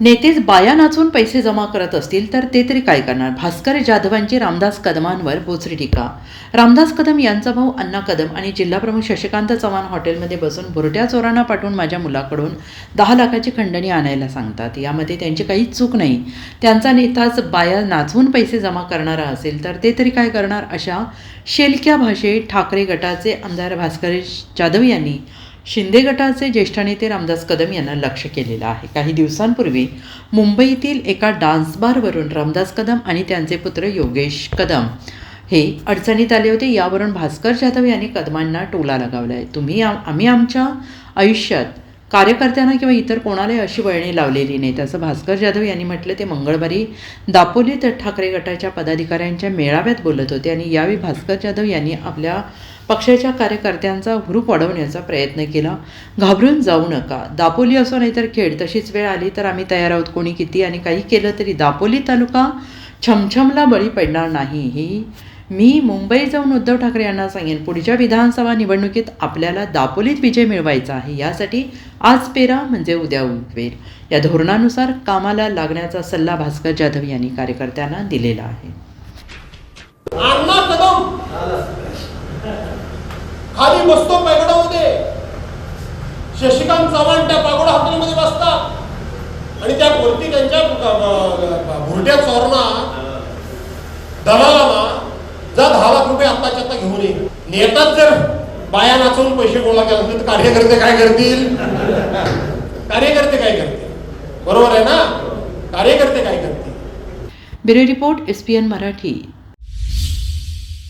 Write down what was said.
नेतेच बाया नाचून पैसे जमा करत असतील तर ते तरी काय करणार? भास्कर जाधवांची रामदास कदमांवर बोचरी टीका. रामदास कदम यांचा भाऊ अण्णा कदम आणि जिल्हाप्रमुख शशिकांत चव्हाण हॉटेलमध्ये बसून भुरट्या चोरांना पाठवून माझ्या मुलाकडून दहा लाखाची खंडणी आणायला सांगतात. यामध्ये त्यांची काहीच चूक नाही. त्यांचा नेताच बाया नाचवून पैसे जमा करणारा असेल तर ते तरी काय करणार? अशा शेलक्या भाषेत ठाकरे गटाचे आमदार भास्कर जाधव यांनी शिंदे गटाचे ज्येष्ठ नेते रामदास कदम यांना लक्ष केलेलं आहे. काही दिवसांपूर्वी मुंबईतील एका डान्स बारवरून रामदास कदम आणि त्यांचे पुत्र योगेश कदम हे अडचणीत आले होते. यावरून भास्कर जाधव यांनी कदमांना टोला लगावला आहे तुम्ही आम्ही आमच्या आयुष्यात कार्यकर्त्यांना किंवा इतर कोणालाही अशी वळणे लावलेली नाहीत असं भास्कर जाधव यांनी म्हटलं ते मंगळवारी दापोलीत ठाकरे गटाच्या पदाधिकाऱ्यांच्या मेळाव्यात बोलत होते आणि यावेळी भास्कर जाधव यांनी आपल्या पक्षाच्या कार्यकर्त्यांचा हुरूप वाढवण्याचा प्रयत्न केला. घाबरून जाऊ नका. दापोली असो नाहीतर खेड तशीच वेळ आली तर आम्ही तयार आहोत कोणी किती आणि काही केलं तरी दापोली तालुका छमछमला बळी पडणार नाही. ही मी मुंबई जाऊन उद्धव ठाकरे यांना सांगेन पुढच्या विधानसभा निवडणुकीत आपल्याला दापोलीत विजय मिळवायचा आहे यासाठी आज पेरा म्हणजे उद्या उगवेल या धोरणानुसार कामाला लागण्याचा सल्ला भास्कर जाधव यांनी कार्यकर्त्यांना दिलेला आहे. खाली बसतो पेगडामध्ये. शशिकांत चव्हाण त्या पागोडा हॉटेलमध्ये बसतात. आणि त्या वरती त्यांच्या भुरट्या चोरणा दलालाला जा दहा लाख रुपये आत्ताच्या आता घेऊन ये. नेतात जर बाया नाचवून पैसे गोळा केला तर कार्यकर्ते काय करतील? कार्यकर्ते काय करतील? बरोबर आहे ना? कार्यकर्ते काय करतील? Bureau report S P N Marathi.